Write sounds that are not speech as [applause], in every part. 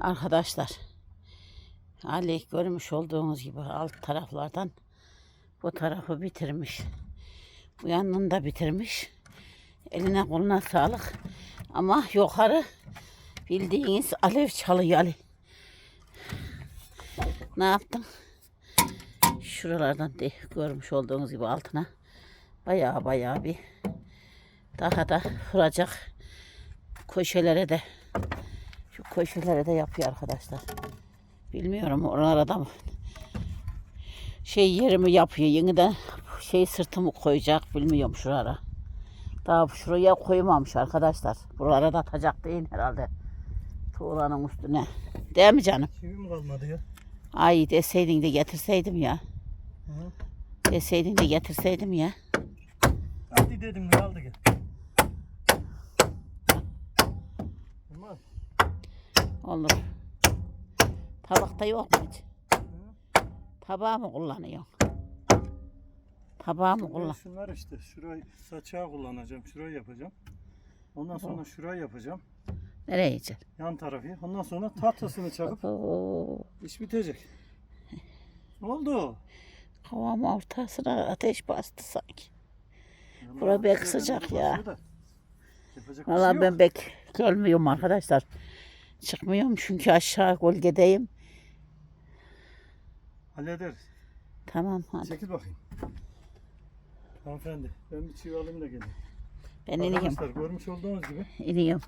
Arkadaşlar Ali görmüş olduğunuz gibi alt taraflardan bu tarafı bitirmiş. Bu yanını da bitirmiş. Eline koluna sağlık. Ama yukarı bildiğiniz alev çalıyor Ali. Ne yaptım? Şuralardan de görmüş olduğunuz gibi altına bayağı bayağı bir daha da vuracak köşelere de köşelere de yapıyor arkadaşlar. Bilmiyorum oralara da mı şey yerimi yapıyor yeniden şey sırtımı koyacak bilmiyorum şurara. Daha şuraya koymamış arkadaşlar. Buralara da atacak değil herhalde. Tuğlanın üstüne. Değil mi canım? Kimi mi kalmadı ya? Ay deseydin de getirseydim ya. Hı. Deseydin de getirseydim ya. Hadi dedim mi aldı gel. Tamam. Olur. Tabakta yok mu hiç? Tabağı mı kullanıyorsun? Tabağı mı kullan? şunlar işte. Şurayı saçağı kullanacağım. Şurayı yapacağım. Ondan sonra şurayı yapacağım. Nereye yiyeceksin? Yan tarafı. Ondan sonra tahtasını çakıp [laughs] Oo, iş bitecek. Ne oldu? Havam ortasına ateş bastı sanki. Vallahi Bura pek güzel sıcak ya. Valla şey ben pek görmüyorum arkadaşlar. Çıkmıyorum çünkü aşağı gölgedeyim. Hallederiz. Tamam hadi. Çekil bakayım. Hanımefendi ben bir çivi alayım da geleyim. Ben ineyim. Arkadaşlar görmüş olduğunuz gibi İneyim.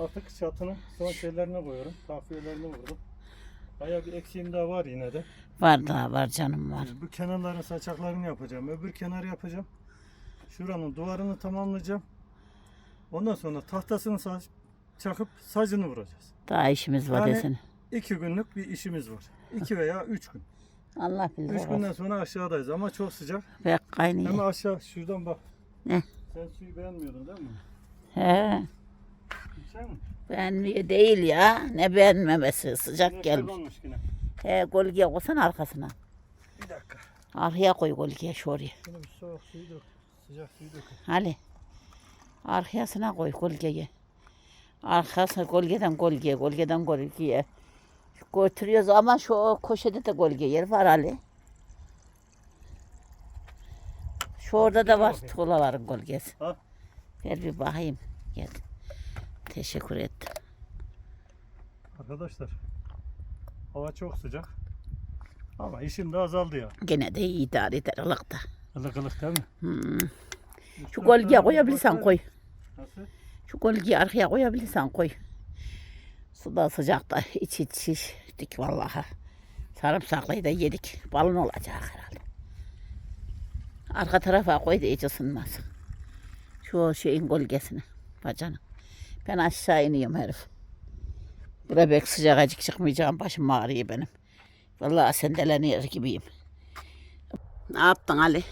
artık çatının son şeylerine koyuyorum. Kahvelerini vurdum. Baya bir eksiğim daha var yine de. Var daha var canım var. Bu kenarların saçaklarını yapacağım. Öbür kenarı yapacağım. Şuranın duvarını tamamlayacağım. Ondan sonra tahtasını sa- çakıp sacını vuracağız. Daha işimiz var Yani- desene. İki günlük bir işimiz var. İki veya üç gün. Allah bilir. Üç günden sonra aşağıdayız ama çok sıcak. Hem kaynıyor. aşağı şuradan bak. Ne? Sen suyu beğenmiyordun değil mi? He. Sen mi? Beğenmiyor değil ya. Ne beğenmemesi. Sıcak Güneş gelmiş. olmuş yine. He gölgeye koysana arkasına. Bir dakika. Arkaya koy gölgeye şuraya. Şunu bir soğuk suyu dök. Sıcak suyu dök. Hadi. Arkasına koy gölgeye. Arkası gölgeden gölgeye, gölgeden gölgeye. Götürüyoruz ama şu köşede de gölge yer var Ali. Şu orada da var tuğlaların gölgesi. Ha? Gel bir bakayım. Gel. Teşekkür ettim. Arkadaşlar. Hava çok sıcak. Ama işim de azaldı ya. Gene de iyi idare eder ılık da. Ilık ılık değil mi? Hmm. Şu tane koyabilirsen koy. Şu gölgeyi arkaya koyabilirsen koy. Suda sıcakta iç iç şiştik vallahi. Sarımsaklıyı da yedik. Balon olacak herhalde. Arka tarafa koy da hiç ısınmaz. Şu şeyin gölgesine. Bacanın. Ben aşağı iniyorum herif. Bura pek sıcak acık çıkmayacağım. Başım ağrıyor benim. Vallahi sendeleniyor gibiyim. Ne yaptın Ali?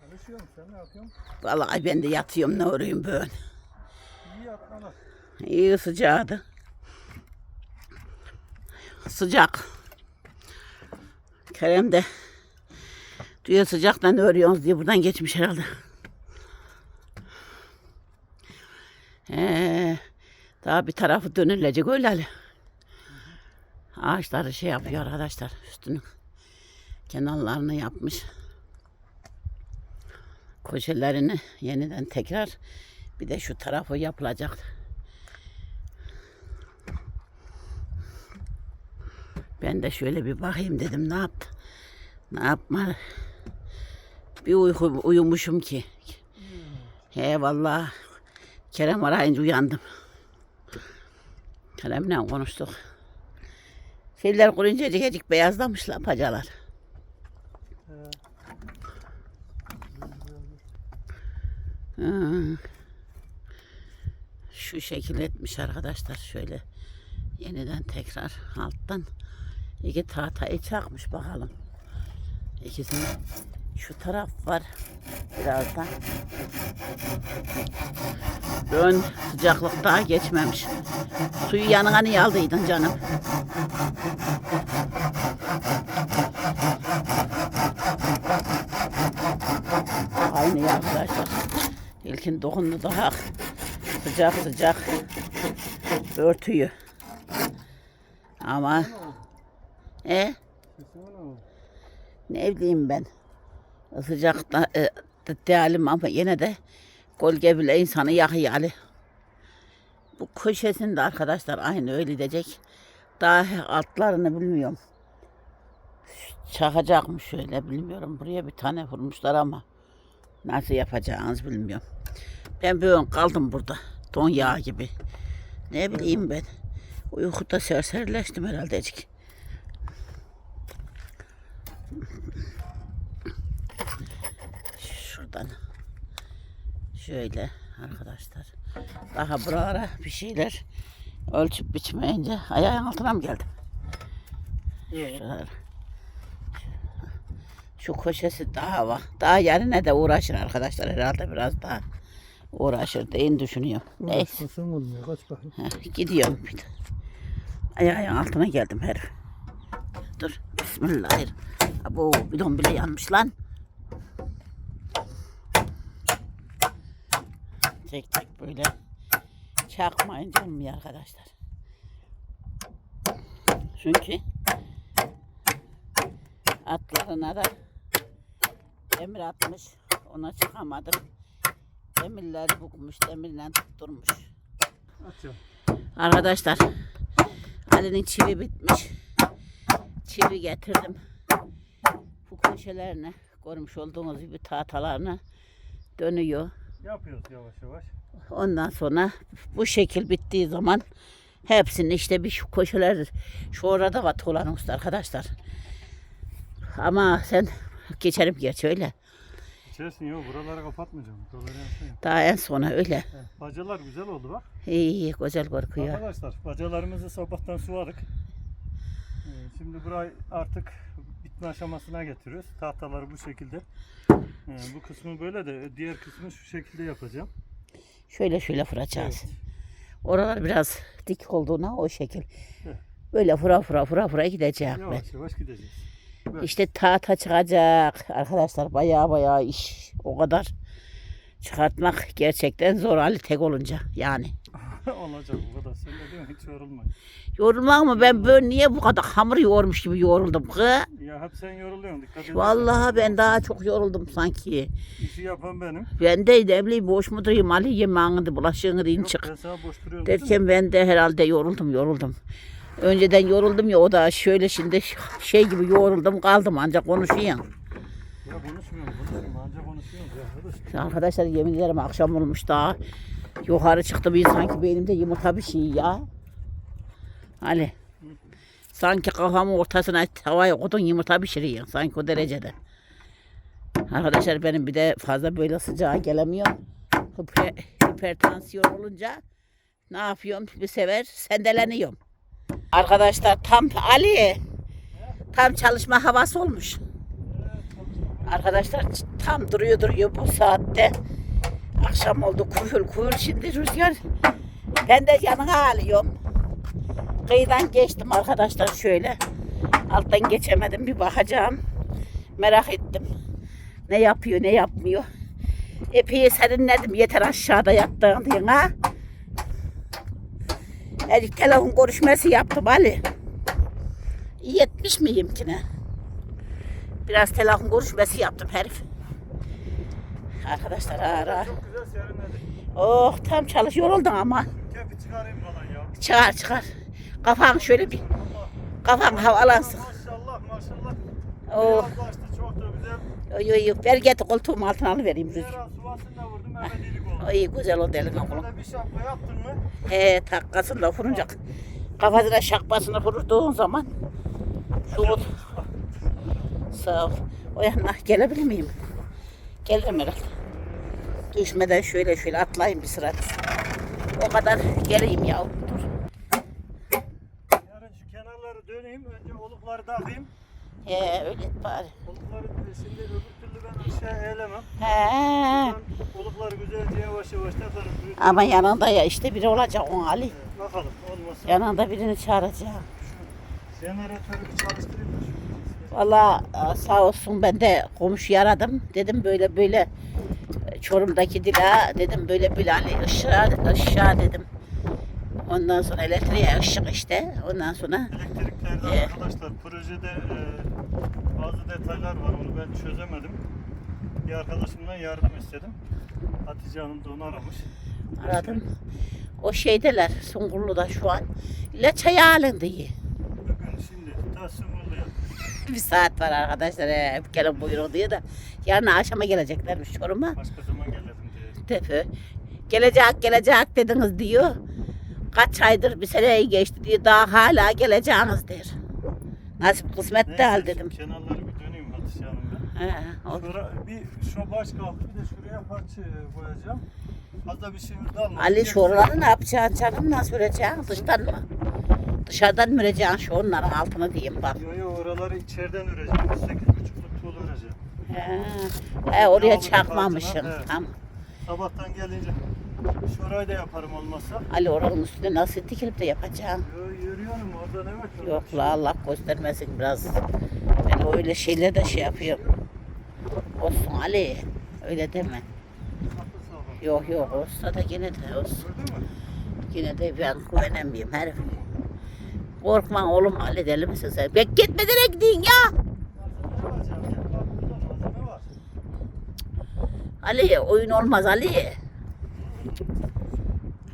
Çalışıyorum sen ne yapıyorsun? Vallahi ben de yatıyorum ne öreyim böyle. İyi sıcağdı. Sıcak. Kerem de diyor sıcaktan örüyorsunuz diye buradan geçmiş herhalde. Ee, daha bir tarafı dönülecek öyle. Ağaçları şey yapıyor arkadaşlar üstünü. Kenarlarını yapmış. Köşelerini yeniden tekrar bir de şu tarafı yapılacak. Ben de şöyle bir bakayım dedim ne yaptı? Ne yapma? Bir uyku uyumuşum ki. He vallahi Kerem arayınca uyandım. Kerem'le konuştuk. Şeyler kurunca cicik beyazlamışlar pacalar. Hı. Şu şekil etmiş arkadaşlar şöyle yeniden tekrar alttan iki tahtayı çakmış bakalım. İkisini şu taraf var birazdan. Ön sıcaklık daha geçmemiş. Suyu yanına niye aldıydın canım? Aynı arkadaşlar. İlkin dokundu daha sıcak sıcak örtüyü. Ama e ne bileyim ben. Sıcakta e, de- değilim ama yine de gölge bile insanı yakıyor Ali. Bu köşesinde arkadaşlar aynı öyle diyecek. Daha altlarını bilmiyorum. Çakacak mı şöyle bilmiyorum. Buraya bir tane vurmuşlar ama nasıl yapacağınız bilmiyorum. Ben böyle kaldım burada. Don yağı gibi. Ne bileyim ben. Uykuda serserileştim herhalde. azıcık. Şuradan. Şöyle arkadaşlar. Daha buralara bir şeyler ölçüp biçmeyince ayağın altına mı geldim? Şuralar. Şu köşesi daha var. Daha yarına da uğraşır arkadaşlar herhalde biraz daha uğraşır diye düşünüyorum. Neyse. Uğraşmasam olmuyor. Kaç bakayım. Heh, gidiyorum bir de. Ayağın altına geldim herif. Dur. Bismillahirrahmanirrahim. Bu bidon bile yanmış lan. Tek tek böyle çakmayınca olmuyor arkadaşlar. Çünkü atlarına da demir atmış. Ona çıkamadım. Demirleri bukmuş. Demirle tutturmuş. Açacağım. Arkadaşlar Ali'nin çivi bitmiş. Çivi getirdim. Bu köşelerine görmüş olduğunuz gibi tahtalarına dönüyor. Yapıyoruz yavaş yavaş. Ondan sonra bu şekil bittiği zaman hepsini işte bir şu köşeler şu orada var Usta arkadaşlar. Ama sen geçerim gerçi öyle. İçersin yok buraları kapatmayacağım. Buraları. Daha en sona öyle. Evet, bacalar güzel oldu bak. İyi iyi güzel korkuyor. Arkadaşlar bacalarımızı sabahtan suladık. Ee, Şimdi burayı artık bitme aşamasına getiriyoruz. Tahtaları bu şekilde. Ee, Bu kısmı böyle de diğer kısmı şu şekilde yapacağım. Şöyle şöyle vuracağız. Evet. Oralar biraz dik olduğuna o şekil. Evet. Böyle fıra fıra fıra fıra gideceğim ben. Yavaş yavaş gideceğiz. İşte tahta çıkacak arkadaşlar baya baya iş o kadar çıkartmak gerçekten zor Ali tek olunca yani. [laughs] Olacak bu kadar. Sen de değil mi? Hiç yorulmayın. Yorulmak mı ben böyle niye bu kadar hamur yoğurmuş gibi yoruldum kız? Ya hep sen yoruluyorsun. Dikkat et. Vallahi ben daha çok yoruldum sanki. İşi yapan benim. Ben de ne bileyim boş mu durayım Ali yemeğini bulaşığını deyin Yok, çık. ben sana boş duruyorum. Derken ben de herhalde yoruldum yoruldum. Önceden yoruldum ya o da şöyle şimdi şey gibi yoruldum kaldım ancak konuşuyorum. Ya konuşmuyorum. Konuşmuyorum. Anca konuşuyoruz ya. Arkadaş. Arkadaşlar yemin ederim akşam olmuş daha. Yukarı çıktı bir sanki beynimde yumurta bir şey ya. Ali. Sanki kafamın ortasına havaya koydun yumurta pişiriyor. Sanki o derecede. Arkadaşlar benim bir de fazla böyle sıcağa gelemiyorum. Hiper, hipertansiyon olunca ne yapıyorum? Bir sefer sendeleniyorum. Arkadaşlar tam Ali tam çalışma havası olmuş. Arkadaşlar tam duruyor duruyor bu saatte. Akşam oldu kuyul kuyul şimdi rüzgar. Ben de yanına alıyorum. Kıyıdan geçtim arkadaşlar şöyle. Alttan geçemedim bir bakacağım. Merak ettim. Ne yapıyor ne yapmıyor. Epey serinledim yeter aşağıda yattığın diye ha. Elif telefon görüşmesi yaptım Ali. İyi etmiş miyim ki ne? Biraz telefon görüşmesi yaptım herif. Arkadaşlar ara. Çok güzel. Oh tam çalış yoruldun ama. Kepi çıkarayım falan ya. Çıkar çıkar. Kafan şöyle bir kafan havalansın. Maşallah maşallah. Oh. Biraz açtı çok da güzel. Oy oy oy. Ver getir koltuğum altına alıvereyim. Diğer an suvasını da vurdum hemen delik oldu. Oy güzel oldu eline kolum. Bir şapka yaptın mı? He takkasını da vurunca kafasına şakmasını vurduğun zaman şu ol- Sağ ol. O yanına gelebilir miyim? Gelirim herhalde. Düşmeden şöyle şöyle atlayayım bir sıra. O kadar geleyim ya. Dur. Yarın şu kenarları döneyim. Önce olukları takayım. He öyle bari. Olukları şimdi öbür türlü ben aşağı eğilemem. He. Ben olukları güzelce yavaş yavaş takarım. Büyük- Ama yanında ya işte biri olacak o Ali. Evet, Bakalım olmasa. Yanında birini çağıracağım. Jeneratörü bir çalıştırayım da şu. Valla e, sağ olsun ben de komşu aradım. Dedim böyle böyle e, Çorum'daki Dila dedim böyle böyle hani ışığa, ışığa dedim. Ondan sonra elektriğe ışık işte. Ondan sonra Elektriklerde Ee. arkadaşlar projede e, detaylar var onu ben çözemedim. Bir arkadaşımdan yardım istedim. Hatice Hanım da onu aramış. aradım. O şeydeler Sungurlu'da şu an. İlaç alın diye. Bugün şimdi ta Sungurlu'ya. Bir saat var arkadaşlar. He. Gelin buyurun diye de. Yarın akşama geleceklermiş Çorum'a. Başka zaman gelelim diye. Tepe. Gelecek gelecek dediniz diyor. Kaç aydır bir seneyi geçti diye daha hala geleceğiniz der. Nasip kısmet değil şu dedim. Kenarları bir Hanım ben. He, o- Şura, bir şu baş kaldı bir de şuraya parça koyacağım. Fazla bir şeyimiz kalmadı. Ali Gerisi- şuraları ne yapacaksın canım? Nasıl öreceksin? Dıştan mı? Dışarıdan mı öreceksin şunların altına diyeyim bak. Yo yo oraları içeriden öreceğim. 8,5'luk tuğla öreceğim. He, he oraya Yağmurun çakmamışsın. altına, evet. Tamam. Sabahtan gelince şurayı da yaparım olmazsa. Ali oranın üstüne nasıl dikilip de yapacaksın? Yo yürüyorum oradan evet. Yok la Allah göstermesin biraz. Öyle şeyler de şey yapıyorum. Olsun Ali. Öyle deme. Yok yok olsa da yine de olsun. Yine de ben güvenemiyorum herif. Korkma oğlum Ali deli misin sen? Ben gitmeden gideyim ya. Ali oyun olmaz Ali.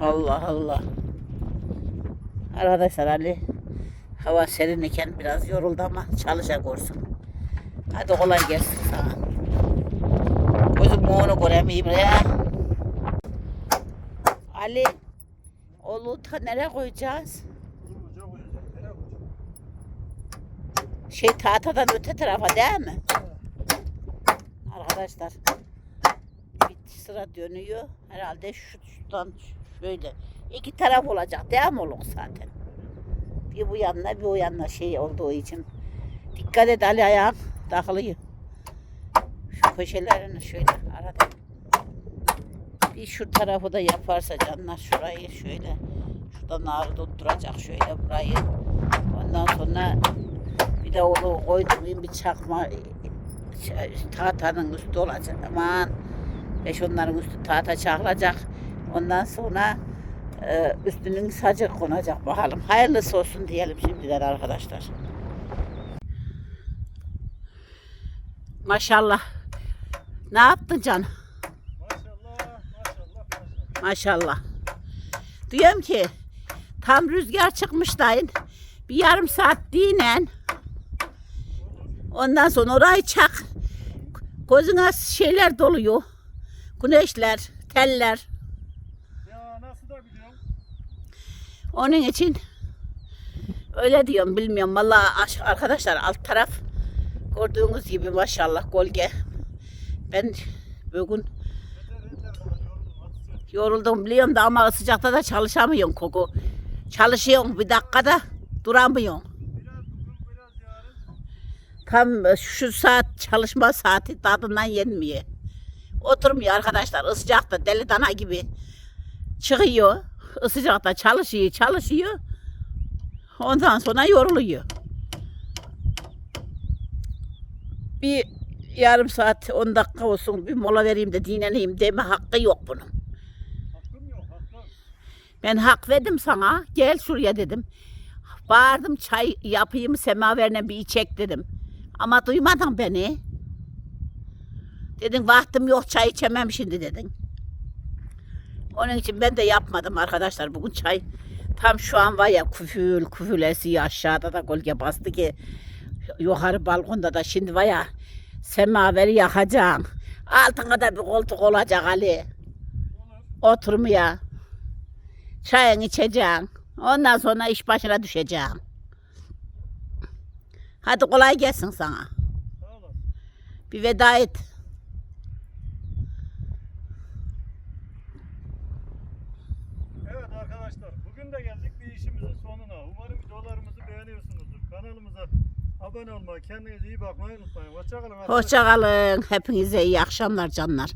Allah Allah. Arkadaşlar Ali hava serin iken biraz yoruldu ama çalışacak olsun. Hadi kolay gelsin sana. Gözüm onu göremeyeyim ya. Ali Oğlu ta nereye koyacağız? Şey tahtadan öte tarafa değil mi? Arkadaşlar bir sıra dönüyor. Herhalde şu şuradan şöyle. iki taraf olacak değil mi oğlum zaten? Bir bu yanına bir o yanına şey olduğu için. Dikkat et Ali ayağım takılıyor. Şu köşelerini şöyle arada. Bir şu tarafı da yaparsa canlar şurayı şöyle. Şuradan ağrı tutturacak şöyle burayı. Ondan sonra bir de onu koyduğum bir çakma tahtanın üstü olacak. Aman beş onların üstü tahta çakılacak. Ondan sonra e, üstünün sacı konacak bakalım. Hayırlısı olsun diyelim şimdiden arkadaşlar. Maşallah. Ne yaptın can? Maşallah maşallah maşallah. Maşallah. Diyorum ki tam rüzgar çıkmış dayın. Bir yarım saat dinen. Ondan sonra orayı çak. Gözüne şeyler doluyor. Güneşler, teller. Ya nasıl da biliyorum. Onun için öyle diyorum bilmiyorum. Vallahi aş- arkadaşlar alt taraf gördüğünüz gibi maşallah gölge. Ben bugün yoruldum biliyorum da ama sıcakta da çalışamıyorsun koku. Çalışıyorsun bir dakikada yarın. Tam şu saat çalışma saati tadından yenmiyor. Oturmuyor arkadaşlar sıcakta deli dana gibi çıkıyor. Sıcakta çalışıyor çalışıyor. Ondan sonra yoruluyor. Bir yarım saat 10 dakika olsun bir mola vereyim de dinleneyim deme hakkı yok bunun. Hakkım yok hakkım. Ben hak verdim sana. Gel şuraya dedim. Bağırdım çay yapayım semaverine bir içek dedim. Ama duymadın beni. Dedin vaktim yok çay içemem şimdi dedin. Onun için ben de yapmadım arkadaşlar bugün çay. Tam şu an var ya küfül küfül esiyor aşağıda da gölge bastı ki yukarı balkonda da şimdi var ya semaveri yakacaksın. Altına da bir koltuk olacak Ali. Oturmaya. Çayını içeceksin. Ondan sonra iş başına düşeceksin. Hadi kolay gelsin sana. Bir veda et. Evet arkadaşlar bugün de geldik bir işimizin sonuna. Umarım videolarımızı beğeniyorsunuzdur. Kanalımıza abone olmayı, kendinize iyi bakmayı unutmayın. Hoşçakalın. arkadaşlar. Hoşça kalın. Hepinize iyi akşamlar canlar.